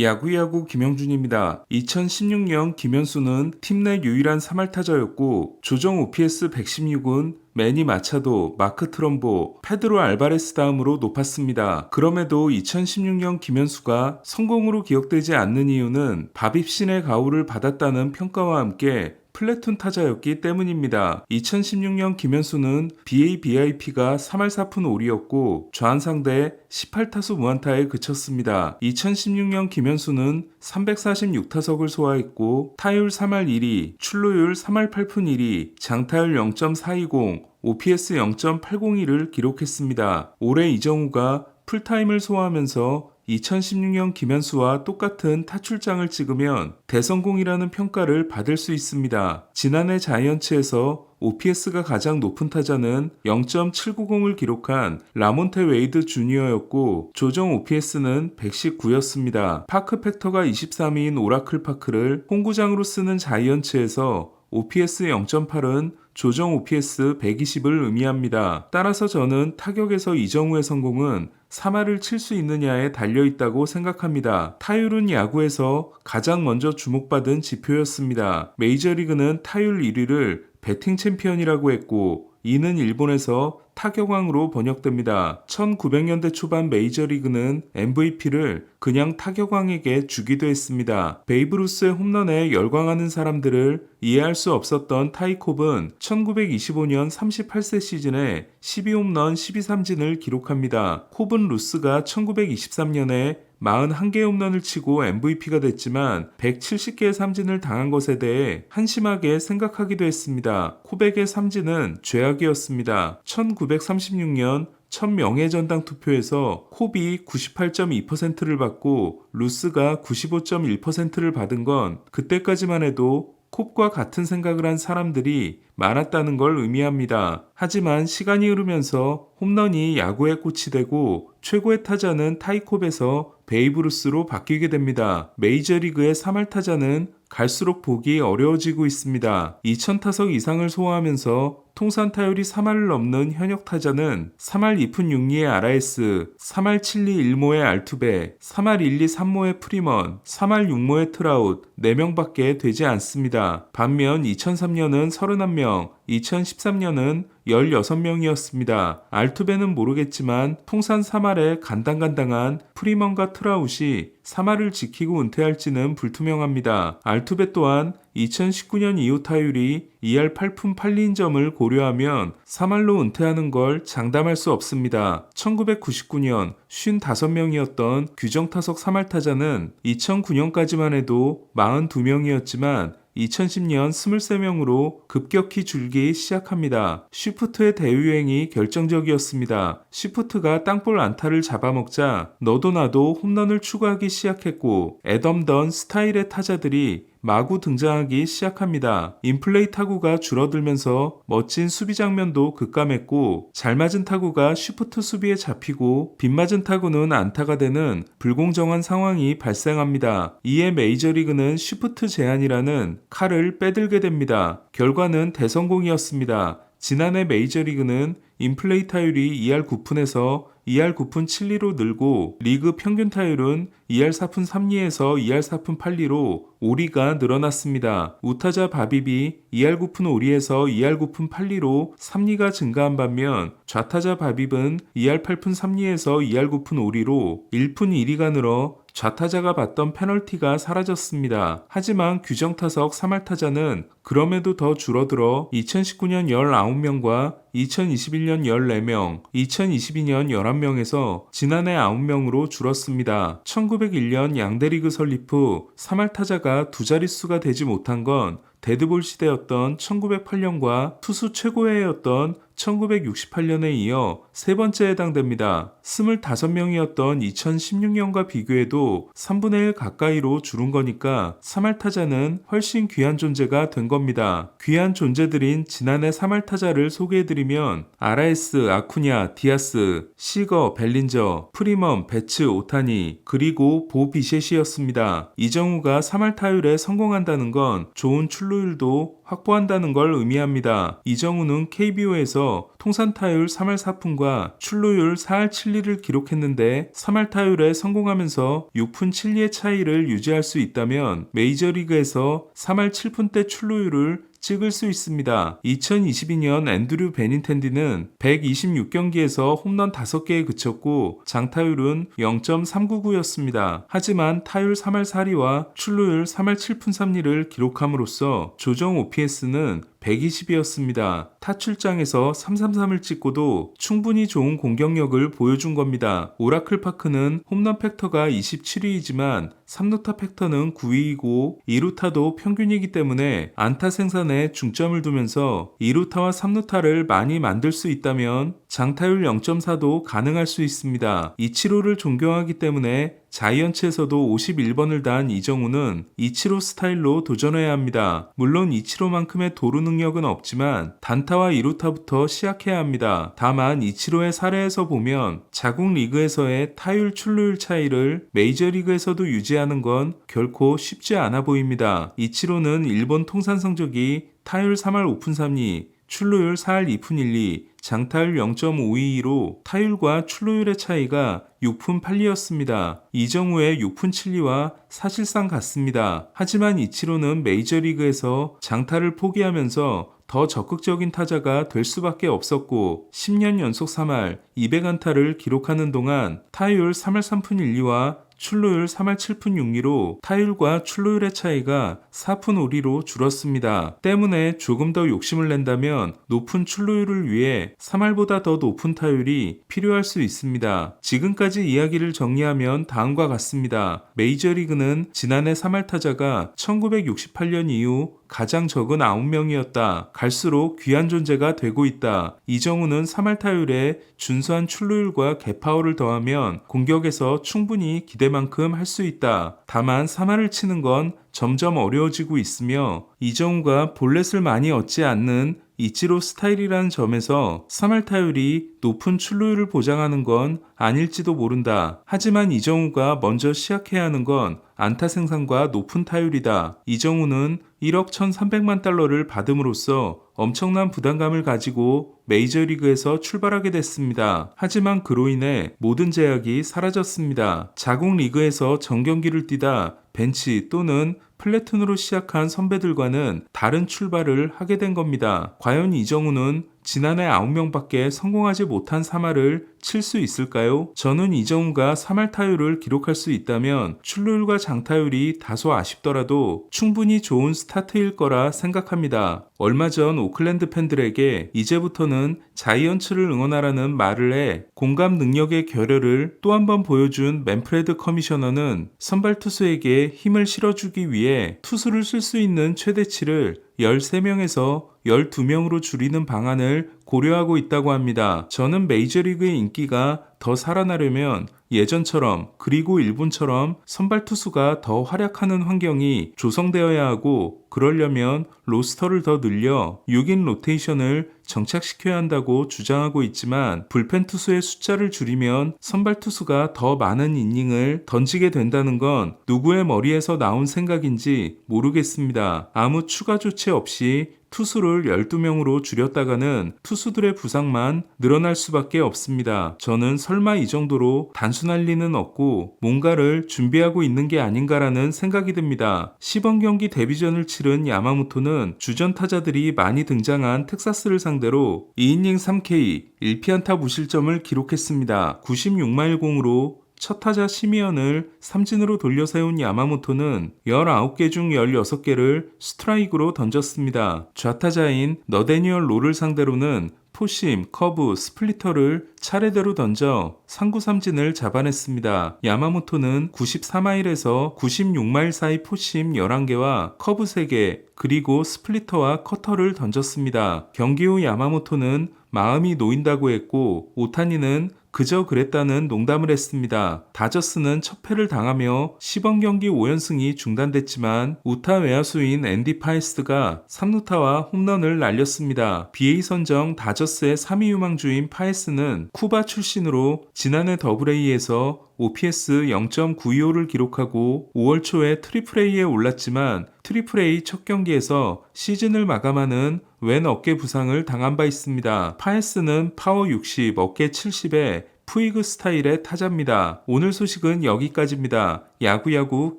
야구야구 김영준입니다. 2016년 김현수는 팀 내 유일한 3할 타자였고 조정 OPS 116은 매니 마차도, 마크 트럼보, 페드로 알바레스 다음으로 높았습니다. 그럼에도 2016년 김현수가 성공으로 기억되지 않는 이유는 바빕신의 가호를 받았다는 평가와 함께 플래툰 타자였기 때문입니다. 2016년 김현수는 BABIP가 3할 4푼 5리였고 좌한 상대 18타수 무안타에 그쳤습니다. 2016년 김현수는 346타석을 소화했고 타율 3할 1위, 출루율 3할 8푼 1위, 장타율 0.420, OPS 0.802를 기록했습니다. 올해 이정우가 풀타임을 소화하면서 2016년 김현수와 똑같은 타출장을 찍으면 대성공이라는 평가를 받을 수 있습니다. 지난해 자이언츠에서 OPS가 가장 높은 타자는 0.790을 기록한 라몬테 웨이드 주니어였고 조정 OPS는 119였습니다. 파크 팩터가 23위인 오라클 파크를 홈구장으로 쓰는 자이언츠에서 OPS 0.8은 조정 OPS 120을 의미합니다. 따라서 저는 타격에서 이정우의 성공은 3할을 칠 수 있느냐에 달려 있다고 생각합니다. 타율은 야구에서 가장 먼저 주목받은 지표였습니다. 메이저리그는 타율 1위를 배팅 챔피언이라고 했고 이는 일본에서 타격왕으로 번역됩니다. 1900년대 초반 메이저리그는 MVP를 그냥 타격왕에게 주기도 했습니다. 베이브루스의 홈런에 열광하는 사람들을 이해할 수 없었던 타이콥은 1925년 38세 시즌에 12홈런 12삼진을 기록합니다. 콥은 루스가 1923년에 41개의 홈런을 치고 MVP가 됐지만 170개의 삼진을 당한 것에 대해 한심하게 생각하기도 했습니다. 코백의 삼진은 죄악이었습니다. 1936년 첫 명예전당 투표에서 콥이 98.2%를 받고 루스가 95.1%를 받은 건 그때까지만 해도 콥과 같은 생각을 한 사람들이 많았다는 걸 의미합니다. 하지만 시간이 흐르면서 홈런이 야구의 꽃이 되고 최고의 타자는 타이콥에서 베이브루스로 바뀌게 됩니다. 메이저리그의 3할 타자는 갈수록 보기 어려워지고 있습니다. 2000타석 이상을 소화하면서 통산 타율이 3할을 넘는 현역 타자는 3할 2푼 6리의 RS, 3할 7리 1모의 알투베, 3할 1리 3모의 프리먼, 3할 6모의 트라웃 4명밖에 되지 않습니다. 반면 2003년은 31명, 2013년은 16명이었습니다. 알투베는 모르겠지만 통산 3할에 간당간당한 프리먼과 트라웃이 3할을 지키고 은퇴할지는 불투명합니다. 알투베 또한 2019년 이후 타율이 2할 8푼 8리인 점을 고려하면 3할로 은퇴하는 걸 장담할 수 없습니다. 1999년 55명이었던 규정타석 3할 타자는 2009년까지만 해도 42명이었지만 2010년 23명으로 급격히 줄기 시작합니다. 쉬프트의 대유행이 결정적이었습니다. 쉬프트가 땅볼 안타를 잡아먹자 너도 나도 홈런을 추구하기 시작했고 애덤던 스타일의 타자들이 마구 등장하기 시작합니다. 인플레이 타구가 줄어들면서 멋진 수비 장면도 급감했고 잘 맞은 타구가 쉬프트 수비에 잡히고 빗맞은 타구는 안타가 되는 불공정한 상황이 발생합니다. 이에 메이저리그는 쉬프트 제한이라는 칼을 빼들게 됩니다. 결과는 대성공이었습니다. 지난해 메이저리그는 인플레이 타율이 2할 9푼에서 2할 9푼 7리로 늘고 리그 평균 타율은 2할 4푼 3리에서 2할 4푼 8리로 5리가 늘어났습니다. 우타자 바비비 2할 9푼 5리에서 2할 9푼 8리로 3리가 증가한 반면 좌타자 바빕은 2할 8푼 3리에서 2할 9푼 5리로 1푼 1리가 늘어 좌타자가 받던 페널티가 사라졌습니다. 하지만 규정타석 3할 타자는 그럼에도 더 줄어들어 2019년 19명과 2021년 14명, 2022년 11명에서 지난해 9명으로 줄었습니다. 1901년 양대리그 설립 후 3할 타자가 두 자릿수가 되지 못한 건 데드볼 시대였던 1908년과 투수 최고회였던 1968년에 이어 세 번째에 해당됩니다. 25명이었던 2016년과 비교해도 3분의 1 가까이로 줄은 거니까 3할 타자는 훨씬 귀한 존재가 된 겁니다. 귀한 존재들인 지난해 3할 타자를 소개해드리면 RS, 아쿠냐, 디아스, 시거, 벨린저, 프리먼, 배츠, 오타니, 그리고 보 비셋이었습니다. 이정우가 3할 타율에 성공한다는 건 좋은 출루율도 확보한다는 걸 의미합니다. 이정우는 KBO에서 통산 타율 3할 4푼과 출루율 4할 7리를 기록했는데 3할 타율에 성공하면서 6푼 7리의 차이를 유지할 수 있다면 메이저리그에서 3할 7푼대 출루율을 찍을 수 있습니다. 2022년 앤드류 베닌텐디는 126경기에서 홈런 5개에 그쳤고 장타율은 0.399였습니다. 하지만 타율 3할 4리와 출루율 3할 7푼 3리를 기록함으로써 조정 OPS는 120이었습니다. 타출장에서 333을 찍고도 충분히 좋은 공격력을 보여준 겁니다. 오라클 파크는 홈런 팩터가 27위이지만 3루타 팩터는 9위이고 2루타도 평균이기 때문에 안타 생산 에 중점을 두면서 2루타와 3루타를 많이 만들 수 있다면 장타율 0.4도 가능할 수 있습니다. 이치로를 존경하기 때문에 자이언츠에서도 51번을 단 이정우는 이치로 스타일로 도전해야 합니다. 물론 이치로만큼의 도루 능력은 없지만 단타와 이루타부터 시작해야 합니다. 다만 이치로의 사례에서 보면 자국 리그에서의 타율 출루율 차이를 메이저리그에서도 유지하는 건 결코 쉽지 않아 보입니다. 이치로는 일본 통산 성적이 타율 3할 5푼 3리, 출루율 4할 2푼 1리, 장타율 0.522로 타율과 출루율의 차이가 6푼 8리였습니다. 이정우의 6푼 7리와 사실상 같습니다. 하지만 이치로는 메이저리그에서 장타를 포기하면서 더 적극적인 타자가 될 수밖에 없었고 10년 연속 3할 200안타를 기록하는 동안 타율 3할 3푼 1리와 출루율 3할 7푼 6리로 타율과 출루율의 차이가 4푼 5리로 줄었습니다. 때문에 조금 더 욕심을 낸다면 높은 출루율을 위해 3할보다 더 높은 타율이 필요할 수 있습니다. 지금까지 이야기를 정리하면 다음과 같습니다. 메이저리그는 지난해 3할 타자가 1968년 이후 가장 적은 9명이었다. 갈수록 귀한 존재가 되고 있다. 이정우는 3할 타율에 준수한 출루율과 개파워를 더하면 공격에서 충분히 기대만큼 할 수 있다. 다만 3할을 치는 건 점점 어려워지고 있으며 이정우가 볼넷을 많이 얻지 않는 이치로 스타일이라는 점에서 3할 타율이 높은 출루율을 보장하는 건 아닐지도 모른다. 하지만 이정우가 먼저 시작해야 하는 건 안타 생산과 높은 타율이다. 이정우는 1억 1,300만 달러를 받음으로써 엄청난 부담감을 가지고 메이저리그에서 출발하게 됐습니다. 하지만 그로 인해 모든 제약이 사라졌습니다. 자국 리그에서 정경기를 뛰다 벤치 또는 플래툰으로 시작한 선배들과는 다른 출발을 하게 된 겁니다. 과연 이정우는 지난해 9명밖에 성공하지 못한 3할을 칠 수 있을까요? 저는 이정우가 3할 타율을 기록할 수 있다면 출루율과 장타율이 다소 아쉽더라도 충분히 좋은 스타트일 거라 생각합니다. 얼마 전 오클랜드 팬들에게 이제부터는 자이언츠를 응원하라는 말을 해 공감 능력의 결여를 또 한 번 보여준 맨프레드 커미셔너는 선발 투수에게 힘을 실어주기 위해 투수를 쓸 수 있는 최대치를 13명에서 12명으로 줄이는 방안을 고려하고 있다고 합니다. 저는 메이저리그의 인기가 더 살아나려면 예전처럼 그리고 일본처럼 선발 투수가 더 활약하는 환경이 조성되어야 하고 그러려면 로스터를 더 늘려 6인 로테이션을 정착시켜야 한다고 주장하고 있지만 불펜 투수의 숫자를 줄이면 선발 투수가 더 많은 이닝을 던지게 된다는 건 누구의 머리에서 나온 생각인지 모르겠습니다. 아무 추가 조치 없이 투수를 12명으로 줄였다가는 투수들의 부상만 늘어날 수밖에 없습니다. 저는 설마 이 정도로 단순할 리는 없고 뭔가를 준비하고 있는 게 아닌가라는 생각이 듭니다. 시범 경기 데뷔전을 치른 야마모토는 주전 타자들이 많이 등장한 텍사스를 상대로 2이닝 3K 1피안타 무실점을 기록했습니다. 96마일 공으로 첫 타자 시미언을 삼진으로 돌려 세운 야마모토는 19개 중 16개를 스트라이크로 던졌습니다. 좌타자인 너데니얼 로를 상대로는 포심, 커브, 스플리터를 차례대로 던져 상구 삼진을 잡아냈습니다. 야마모토는 94마일에서 96마일 사이 포심 11개와 커브 3개, 그리고 스플리터와 커터를 던졌습니다. 경기 후 야마모토는 마음이 놓인다고 했고 오타니는 그저 그랬다는 농담을 했습니다. 다저스는 첫 패를 당하며 시범 경기 5연승이 중단됐지만 우타 외야수인 앤디 파에스가 3루타와 홈런을 날렸습니다. BA 선정 다저스의 3위 유망주인 파에스는 쿠바 출신으로 지난해 더블A에서 OPS 0.925를 기록하고 5월 초에 트리플 A에 올랐지만 트리플 A 첫 경기에서 시즌을 마감하는 왼 어깨 부상을 당한 바 있습니다. 파에스는 파워 60, 어깨 70에 푸이그 스타일의 타자입니다. 오늘 소식은 여기까지입니다. 야구야구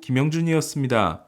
김영준이었습니다.